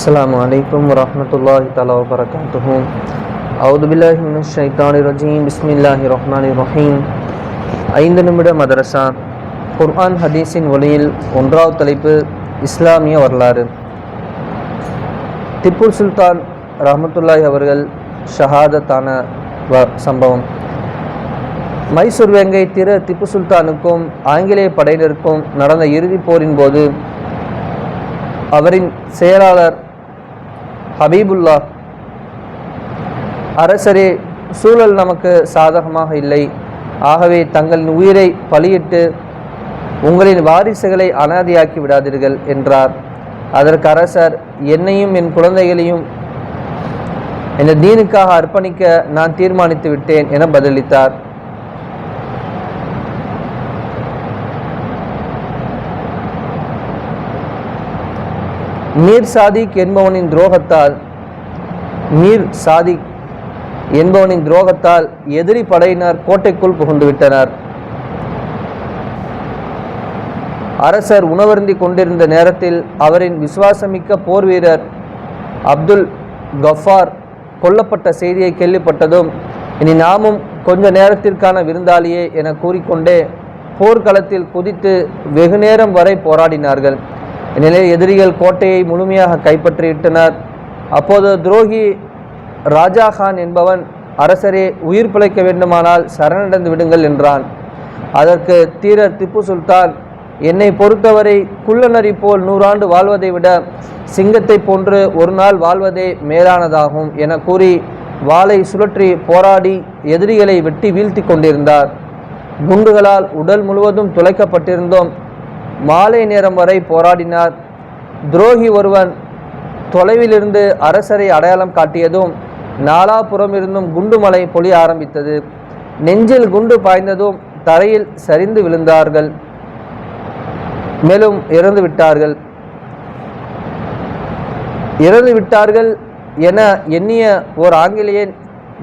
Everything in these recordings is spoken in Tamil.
السلام عليكم ورحمة الله تعالى وبركاته أعوذ بالله من الشيطان الرجيم بسم الله الرحمن الرحيم ஐந்து நிமிட மதரசா குர்ஆன் ஹதீஸின் ஒளியில் ஒன்றாவது தலைப்பு இஸ்லாமிய வரலாறு திப்பு சுல்தான் ரஹமத்துல்லாஹி அவர்கள் ஷஹாதத்தான வ சம்பவம் மைசூர் வேங்கை திரு திப்பு சுல்தானுக்கும் ஆங்கிலேய படையினருக்கும் நடந்த இறுதிப் போரின் போது அவரின் செயலாளர் ஹபீபுல்லா. அரசரே சூழல் நமக்கு சாதகமாக இல்லை. ஆகவே தங்களின் உயிரை பலியிட்டு உங்களின் வாரிசுகளை அனாதையாக்கி விடாதீர்கள் என்றார். அதற்கு அரசர் என்னையும் என் குழந்தைகளையும் இந்த தீனுக்காக அர்ப்பணிக்க நான் தீர்மானித்து விட்டேன் என பதிலளித்தார். மீர் சாதிக் என்பவனின் துரோகத்தால் மீர் சாதிக் என்பவனின் துரோகத்தால் எதிரி படையினர் கோட்டைக்குள் புகுந்து விட்டனர். அரசர் உணவருந்தி கொண்டிருந்த நேரத்தில் அவரின் விசுவாசமிக்க போர் வீரர் அப்துல் கஃபார் கொல்லப்பட்ட செய்தியை கேள்விப்பட்டதும் இனி நாமும் கொஞ்ச நேரத்திற்கான விருந்தாளியே என கூறிக்கொண்டே போர்க்களத்தில் குதித்து வெகுநேரம் வரை போராடினார்கள். இந்நிலையில் எதிரிகள் கோட்டையை முழுமையாக கைப்பற்றிவிட்டனர். அப்போது துரோகி ராஜா கான் என்பவன் அரசரே உயிர் பிழைக்க வேண்டுமானால் சரணடைந்து விடுங்கள் என்றான். அதற்கு தீரர் திப்பு சுல்தான் என்னை பொறுத்தவரை குள்ளநரி போல் நூறாண்டு வாழ்வதை விட சிங்கத்தை போன்று ஒரு நாள் வாழ்வதே மேலானதாகும் என கூறி வாளை சுழற்றி போராடி எதிரிகளை வெட்டி வீழ்த்தி கொண்டிருந்தார். குண்டுகளால் உடல் முழுவதும் துளைக்கப்பட்டிருந்தோம். மாலை நேரம் வரை போராடினார். துரோகி ஒருவன் தொலைவிலிருந்து அரசரை அடையாளம் காட்டியதும் நாலாபுறம் இருந்தும் குண்டுமலை பொழிய ஆரம்பித்தது. நெஞ்சில் குண்டு பாய்ந்ததும் தரையில் சரிந்து விழுந்தார்கள். மேலும் இறந்து விட்டார்கள். இறந்து விட்டார்கள் என எண்ணிய ஓர் ஆங்கிலேயன்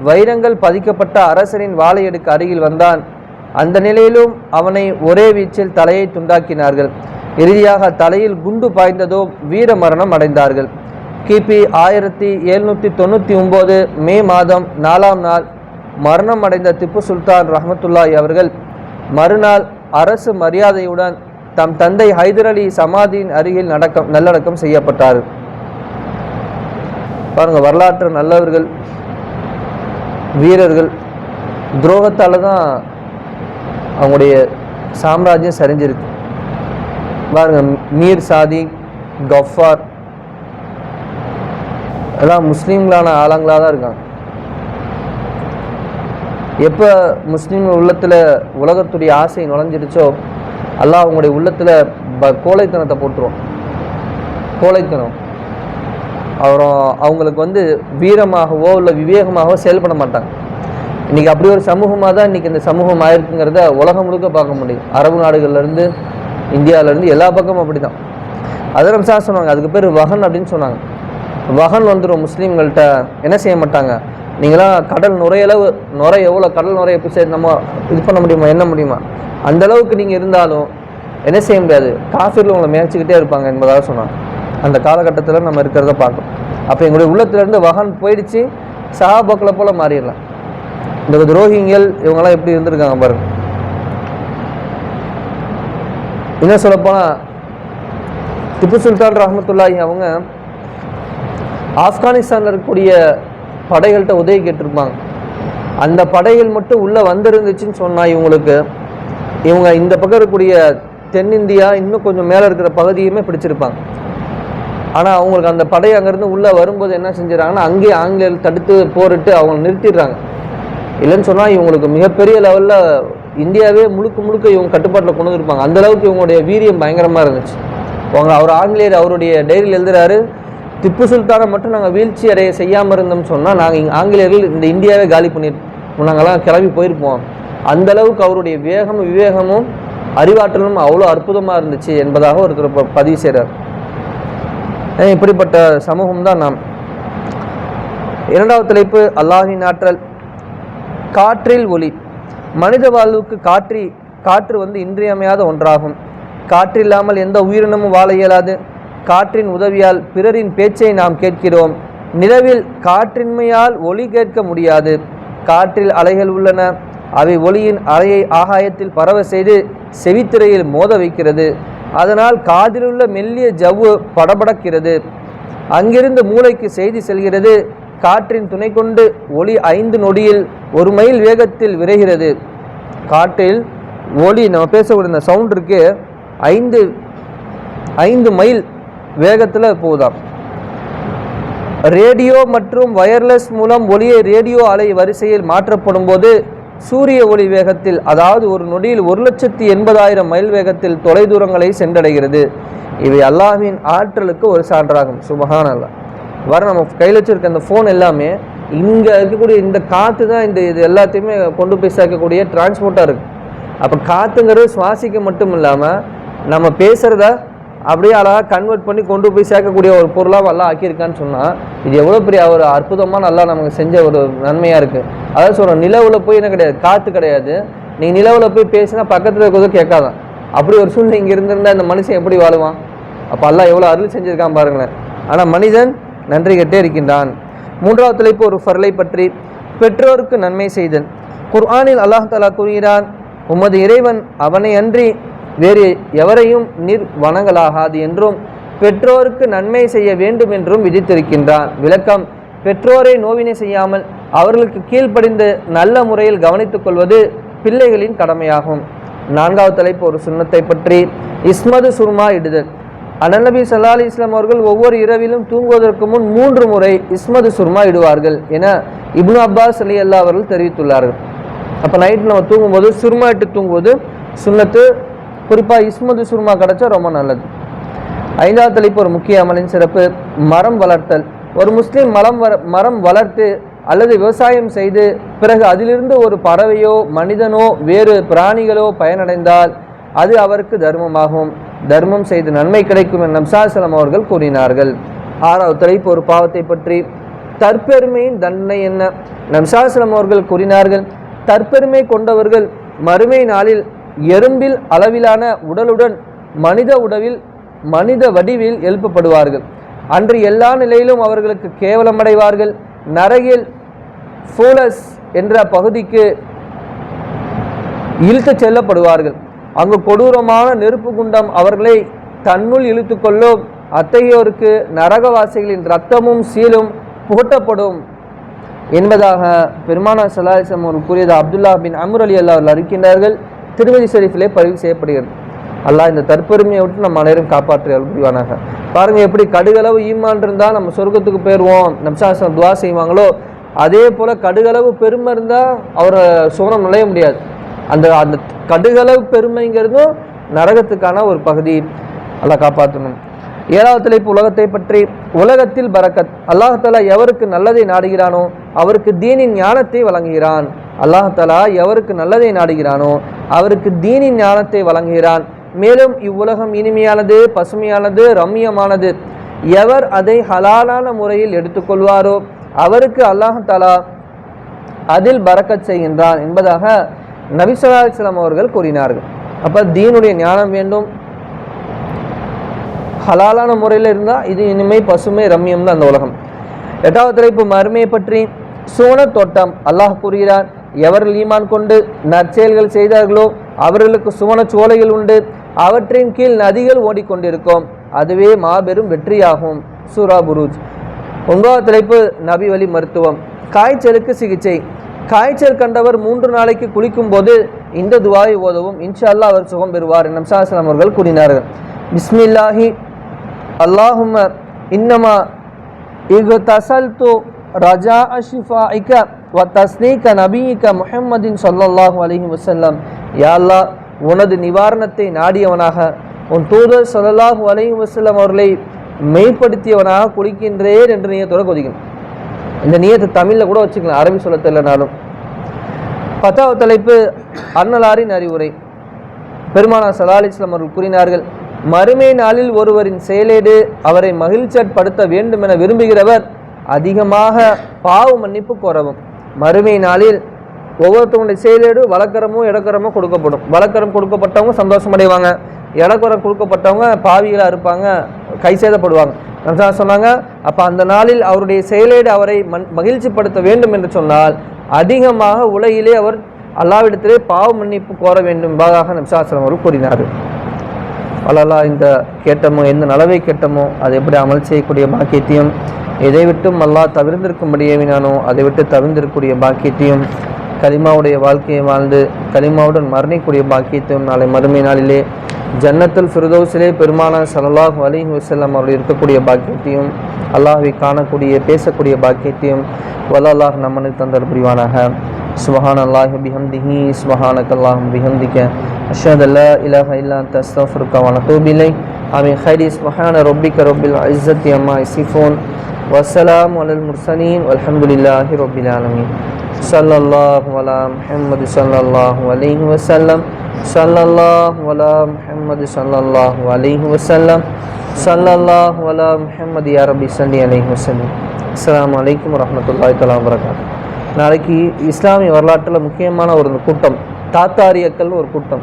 வைரங்கள் பதிக்கப்பட்ட அரசரின் வாழையடுக்கு அருகில் வந்தான். அந்த நிலையிலும் அவனை ஒரே வீச்சில் தலையை துண்டாக்கினார்கள். இறுதியாக தலையில் குண்டு பாய்ந்ததோ வீர மரணம் அடைந்தார்கள். கிபி ஆயிரத்தி எழுநூற்றி தொண்ணூற்றி ஒம்பது மே மாதம் நாலாம் நாள் மரணம் அடைந்த திப்பு சுல்தான் ரஹமத்துல்லாய் அவர்கள் மறுநாள் அரசு மரியாதையுடன் தம் தந்தை ஹைதர் அலி சமாதியின் அருகில் நடக்கம் நல்லடக்கம் செய்யப்பட்டார். பாருங்க வரலாற்று நல்லவர்கள் வீரர்கள் துரோகத்தால் தான் அவங்களுடைய சாம்ராஜ்யம் சரிஞ்சிருக்கு. பாருங்க மீர் சாதி கஃபார் எல்லாம் முஸ்லீம்களான ஆளுங்களாக தான் இருக்காங்க. எப்போ முஸ்லீம் உள்ளத்தில் உலகத்துடைய ஆசை நுழைஞ்சிடுச்சோ அல்லாஹ் அவங்களுடைய உள்ளத்தில் ப கோழைத்தனத்தை போட்டுருவோம் கோழைத்தனம். அப்புறம் அவங்களுக்கு வந்து வீரமாகவோ இல்லை விவேகமாகவோ செயல்பட மாட்டாங்க. இன்றைக்கி அப்படி ஒரு சமூகமாக தான் இன்றைக்கி இந்த சமூகம் ஆயிருக்குங்கிறத உலகம் முழுக்க பார்க்க முடியும். அரபு நாடுகள்லேருந்து இந்தியாவிலேருந்து எல்லா பக்கமும் அப்படி தான் அதரம் சார் சொன்னாங்க அதுக்கு பேர் வகன் அப்படின்னு சொன்னாங்க. வகன் வந்துடும் முஸ்லீம்கள்ட்ட என்ன செய்ய மாட்டாங்க? நீங்களாம் கடல் நுரையளவு நுரை எவ்வளோ கடல் நுரை எப்படி சரி நம்ம இது பண்ண முடியுமா என்ன முடியுமா? அந்த அளவுக்கு நீங்கள் இருந்தாலும் என்ன செய்ய முடியாது. காஃபிரில் உங்களை மேய்ச்சிக்கிட்டே இருப்பாங்க என்பதாக சொன்னாங்க. அந்த காலகட்டத்தில் நம்ம இருக்கிறத பார்க்கணும். அப்போ எங்களுடைய உள்ளத்துலேருந்து வகன் போயிடுச்சு சஹாபாக்களை போல் மாறிடலாம். இந்த துரோகிங்கள் இவங்கெல்லாம் எப்படி இருந்திருக்காங்க பாருங்க. என்ன சொல்லப்போனால் திப்பு சுல்தான் ரஹமத்துல்லாஹி அவங்க ஆப்கானிஸ்தானில் இருக்கக்கூடிய படைகள்கிட்ட உதவி கேட்டிருப்பாங்க. அந்த படைகள் மட்டும் உள்ளே வந்திருந்துச்சுன்னு சொன்னால் இவங்களுக்கு இவங்க இந்த பக்கம் இருக்கக்கூடிய தென்னிந்தியா இன்னும் கொஞ்சம் மேலே இருக்கிற பகுதியுமே பிடிச்சிருப்பாங்க. ஆனால் அவங்களுக்கு அந்த படை அங்கேருந்து உள்ளே வரும்போது என்ன செஞ்சிடறாங்கன்னா அங்கேயே ஆங்கிலேயர் தடுத்து போரிட்டு அவங்க நிறுத்திடுறாங்க. இல்லைன்னு சொன்னால் இவங்களுக்கு மிகப்பெரிய லெவலில் இந்தியாவே முழுக்க முழுக்க இவங்க கட்டுப்பாட்டில் கொண்டு வந்திருப்பாங்க. அந்தளவுக்கு இவங்களுடைய வீரியம் பயங்கரமாக இருந்துச்சு. அவங்க அவர் ஆங்கிலேயர் அவருடைய டைரியில் எழுதுறாரு திப்பு சுல்தானை மட்டும் நாங்கள் வீழ்ச்சி அடைய செய்யாமல் இருந்தோம்னு சொன்னால் நாங்கள் இங்கே ஆங்கிலேயர்கள் இந்த இந்தியாவே காலி பண்ணி நாங்கள்லாம் கிளம்பி போயிருப்போம். அந்தளவுக்கு அவருடைய வேகமும் விவேகமும் அறிவாற்றலும் அவ்வளோ அற்புதமாக இருந்துச்சு என்பதாக ஒருத்தர் பதிவு செய்கிறார் இப்படிப்பட்ட சமூகம் தான் நாம். இரண்டாவது தலைப்பு அல்லாஹின் ஆற்றல். காற்றில் ஒளி. மனித வாழ்வுக்கு காற்றி காற்று வந்து இன்றியமையாத ஒன்றாகும். காற்றில்லாமல் எந்த உயிரினமும் வாழ இயலாது. காற்றின் உதவியால் பிறரின் பேச்சை நாம் கேட்கிறோம். நிலவில் காற்றின்மையால் ஒளி கேட்க முடியாது. காற்றில் அலைகள் உள்ளன. அவை ஒளியின் அலையை ஆகாயத்தில் பரவ செய்து செவித்திரையில் மோத வைக்கிறது. அதனால் காதிலுள்ள மெல்லிய ஜவ்வு படபடக்கிறது. அங்கிருந்து மூளைக்கு செய்தி செல்கிறது. காற்றின் துணை கொண்டு ஒளி ஐந்து நொடியில் ஒரு மைல் வேகத்தில் விரைகிறது. காற்றில் ஒளி நம்ம பேசக்கூடிய இந்த சவுண்ட் இருக்கு ஐந்து ஐந்து மைல் வேகத்தில் போகுதாம். ரேடியோ மற்றும் வயர்லெஸ் மூலம் ஒளியை ரேடியோ அலை வரிசையில் மாற்றப்படும் போது சூரிய ஒளி வேகத்தில் அதாவது ஒரு நொடியில் ஒரு லட்சத்தி எண்பதாயிரம் மைல் வேகத்தில் தொலைதூரங்களை சென்றடைகிறது. இவை அல்லாஹின் ஆற்றலுக்கு ஒரு சான்றாகும். சுபஹான் அல்லாஹ் வர நம்ம கையில் வச்சுருக்க அந்த ஃபோன் எல்லாமே இங்கே இருக்கக்கூடிய இந்த காற்று தான் இந்த இது எல்லாத்தையுமே கொண்டு போய் சேர்க்கக்கூடிய டிரான்ஸ்போர்ட்டாக இருக்குது அப்போ காற்றுங்கிறது சுவாசிக்க மட்டும் இல்லாமல் நம்ம பேசுகிறத அப்படியே அழகாக கன்வெர்ட் பண்ணி கொண்டு போய் சேர்க்கக்கூடிய ஒரு பொருளாக நல்லா ஆக்கியிருக்கான்னு சொன்னால் இது எவ்வளோ பெரிய ஒரு அற்புதமாக நல்லா நமக்கு செஞ்ச ஒரு நன்மையாக இருக்குது அதாவது சொல்கிறோம் நிலவில் போய் என்ன கிடையாது காற்று கிடையாது. நீ நிலவில் போய் பேசினா பக்கத்தில் இருக்கிறதும் கேட்காதான். அப்படி ஒரு சூழ்நிலை இங்கே இருந்திருந்தால் இந்த மனுஷன் எப்படி வாழுவான்? அப்போ எல்லாம் எவ்வளோ அருள் செஞ்சிருக்கான் பாருங்களேன். ஆனால் மனிதன் நன்றி கெட்டே இருக்கின்றான். மூன்றாவது தலைப்பு ஒரு ஃபர்லை பற்றி பெற்றோருக்கு நன்மை செய்தல். குர்ஆனில் அல்லாஹ் தலா கூறுகிறான் உமது இறைவன் அவனை அன்றி வேறு எவரையும் நீர் வணங்கலாகாது என்றும் பெற்றோருக்கு நன்மை செய்ய வேண்டும் என்றும் விதித்திருக்கின்றான். விளக்கம் பெற்றோரை நோவினை செய்யாமல் அவர்களுக்கு கீழ்ப்படிந்து நல்ல முறையில் கவனித்துக் கொள்வது பிள்ளைகளின் கடமையாகும். நான்காவது தலைப்பு ஒரு சுண்ணத்தை பற்றி இஸ்மது சுர்மா இடுதல். அனநபி சல்லா அலி இஸ்லாம் அவர்கள் ஒவ்வொரு இரவிலும் தூங்குவதற்கு முன் மூன்று முறை இஸ்மது சுர்மா இடுவார்கள் என இப்னு அப்பாஸ் அலி அல்லா அவர்கள் தெரிவித்துள்ளார்கள். அப்போ நைட் நம்ம தூங்கும்போது சுர்மா இட்டு தூங்குவது சுண்ணத்து குறிப்பாக இஸ்மது சுர்மா கிடைச்சா ரொம்ப நல்லது. ஐந்தாவது தலைப்பு ஒரு முக்கிய அமலின் சிறப்பு மரம் வளர்த்தல். ஒரு முஸ்லீம் மரம் வர மரம் வளர்த்து அல்லது விவசாயம் செய்து பிறகு அதிலிருந்து ஒரு பறவையோ மனிதனோ வேறு பிராணிகளோ பயனடைந்தால் அது அவருக்கு தர்மமாகும். தர்மம் செய்து நன்மை கிடைக்கும் என நம்சாசலம் அவர்கள் கூறினார்கள். ஆறாவது தலைப்பு ஒரு பாவத்தை பற்றி. தற்பெருமையின் தண்டனை என்ன? நம்சாசலம் அவர்கள் கூறினார்கள் தற்பெருமை கொண்டவர்கள் மறுமை நாளில் எறும்பில் அளவிலான உடலுடன் மனித உடவில் மனித வடிவில் எழுப்பப்படுவார்கள். அன்று எல்லா நிலையிலும் அவர்களுக்கு கேவலமடைவார்கள். நரகில் ஃபூலஸ் என்ற பகுதிக்கு இழுத்துச் செல்லப்படுவார்கள். அங்கு கொடூரமான நெருப்பு குண்டம் அவர்களை தன்னுள் இழுத்துக்கொள்ளும் அத்தகையோருக்கு நரகவாசிகளின் இரத்தமும் சீலும் புகட்டப்படும். என்பதாக பெருமானா சலாஹம் அவர்கள் கூறியது. அப்துல்லா பின் அமர் அலி அல்லா அவர்கள் அறிக்கின்றார்கள் திருமதி ஷெரீஃபிலே பதிவு செய்யப்படுகிறது. அல்லாஹ் இந்த தற்பெருமையை விட்டு நம்ம அனைவரும் காப்பாற்றி முடிவானாக புரிவானாக எப்படி கடுகளவு ஈமான் இருந்தால் நம்ம சொர்க்கத்துக்கு போயிடுவோம் நம்சாசனம் துவா செய்வாங்களோ அதே போல் கடுகளவு பெருமை இருந்தால் அவரை சுவனம் நுழைய முடியாது. அந்த அந்த கடுகளவு பெருமைங்கிறதும் நரகத்துக்கான ஒரு பகுதி. அல்லாஹ் காப்பாற்றணும். ஏழாவது தலைப்பு உலகத்தை பற்றி. உலகத்தில் பரக்கத். அல்லாஹாலா எவருக்கு நல்லதை நாடுகிறானோ அவருக்கு தீனின் ஞானத்தை வழங்குகிறான். அல்லாஹாலா எவருக்கு நல்லதை நாடுகிறானோ அவருக்கு தீனின் ஞானத்தை வழங்குகிறான். மேலும் இவ்வுலகம் இனிமையானது பசுமையானது ரம்மியமானது. எவர் அதை ஹலாலான முறையில் எடுத்துக்கொள்வாரோ அவருக்கு அல்லாஹாலா அதில் பறக்கச் செய்கின்றான் என்பதாக நபிசல்லா அவர்கள் கூறினார்கள். அப்போ தீனுடைய ஞானம் வேண்டும். ஹலாலான முறையில் இருந்தால் இது இனிமேல் பசுமை ரம்யம் தான் அந்த உலகம். எட்டாவது தலைப்பு மறுமையை பற்றி சூன தோட்டம். அல்லாஹ் கூறுகிறார் எவர்கள் ஈமான் கொண்டு நற்செயல்கள் செய்தார்களோ அவர்களுக்கு சுவன சோலைகள் உண்டு. அவற்றின் கீழ் நதிகள் ஓடிக்கொண்டிருக்கும். அதுவே மாபெரும் வெற்றியாகும். சூரா புரூஜ். ஒன்பதாவது தலைப்பு நபி வழி மருத்துவம். காய்ச்சலுக்கு சிகிச்சை. காய்ச்சல் கண்டவர் மூன்று நாளைக்கு குளிக்கும் போது இந்த துவாயை ஓதவும் இன்ஷா அல்லாஹ் அவர் சுகம் பெறுவார் என்னும் நம்சாசலம் அவர்கள் கூறினார்கள். பிஸ்மில்லாஹி அல்லாஹும்ம இன்னமா இகு தசல்து ரஜா அஷிஃபா அஷிஃபாஇக வ தஸ்னீக நபீக முஹம்மதின் சொல்லல்லாஹு அலைஹி வசல்லம் யா அல்லாஹ் உனது நிவாரணத்தை நாடியவனாக உன் தூதர் சொல்லல்லாஹு அலைஹி வசல்லம் அவர்களை மெய்ப்படுத்தியவனாக குளிக்கின்றேன் என்று நீயத்தோட கொதிக்கணும் இந்த நியத்தை தமிழில் கூட வச்சுக்கலாம். அரபி சொல்ல தெரியலனாலும். பத்தாவது தலைப்பு அன்னலாரின் அறிவுரை. பெருமானா சலாலிஸ்லாம் அவர்கள் கூறினார்கள் மறுமை நாளில் ஒருவரின் செயலேடு அவரை மகிழ்ச்சியற்படுத்த வேண்டும் என விரும்புகிறவர் அதிகமாக பாவ மன்னிப்பு கோரவும். மறுமை நாளில் ஒவ்வொருத்தவங்களுடைய செயலேடு வழக்கரமும் இடக்கரமும் கொடுக்கப்படும். வழக்கரம் கொடுக்கப்பட்டவங்க சந்தோஷம் அடைவாங்க இடக்கரம் கொடுக்கப்பட்டவங்க பாவிகளாக இருப்பாங்க. கை சேதப்படுவாங்க. சொன்னாங்க அப்போ அந்த நாளில் அவருடைய செயலேடு அவரை மன் மகிழ்ச்சிப்படுத்த வேண்டும் என்று சொன்னால் அதிகமாக உலகிலே அவர் அல்லாவிடத்திலே பாவ மன்னிப்பு கோர வேண்டும் என்பதாக நம்சாசிரம் அவர் கூறினார் வல்லல்லா இந்த கேட்டமோ எந்த நலவை கேட்டமோ அதை எப்படி அமல் செய்யக்கூடிய பாக்கியத்தையும் எதை விட்டும் அல்லாஹ் தவிர்ந்திருக்கும்படியேவினானோ அதை விட்டு தவிர்ந்திருக்கக்கூடிய பாக்கியத்தையும் கலிமாவுடைய வாழ்க்கையை வாழ்ந்து கலிமாவுடன் மரணிக்கூடிய பாக்கியத்தையும் நாளை மறுமை நாளிலே ஜன்னத்தில் ஃபிரதோஸிலே பெருமானா சல்லாஹ் அலி வசல்லாம் அவர்கள் இருக்கக்கூடிய பாக்கியத்தையும் அல்லாஹை காணக்கூடிய பேசக்கூடிய பாக்கியத்தையும் வல்லாஹ் நம்மனை தந்தல் புரிவானாக. சுபஹான் அல்லாஹ் பிஹம்திஹி சுபஹானக் கல்லாஹ் பிஹம்திக்க அஷத் அல்லா இலஹ இல்லா தஸ்தஃபுர்கா வனதூபிலை ஆமி ஹைரி சுபஹான ரொப்பிக்க ரொப்பில் இஸ்ஸத்தி அம்மா இசிஃபோன் வசலாம் அலல் முர்சனீன் அலமதுல்லாஹி ரொப்பில் ஆலமின். والحمد لله رب العالمين صلى الله على محمد صلى الله عليه وسلم صلى الله على محمد صلى الله عليه وسلم صلى الله على محمد يا ربي صل عليه وسلم السلام عليكم ورحمة الله تعالى وبركاته நாளைக்கு இஸ்லாமிய வரலாற்றில் முக்கியமான ஒரு கூட்டம் தாத்தாரியக்கள்னு ஒரு கூட்டம்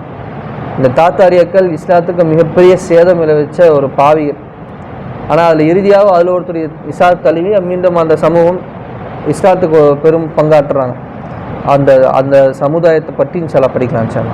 இந்த தாத்தாரியக்கள் இஸ்லாத்துக்கு மிகப்பெரிய சேதம் விளைவிச்ச ஒரு பாவிகள் ஆனால் அதில் இறுதியாக அதில் ஒருத்தர் இஸ்லா தழுவி மீண்டும் அந்த சமூகம் இஸ்லாத்துக்கு பெரும் பங்காற்றுறாங்க. அந்த அந்த சமுதாயத்தை பற்றியும் சில படிக்கலாம் சார்.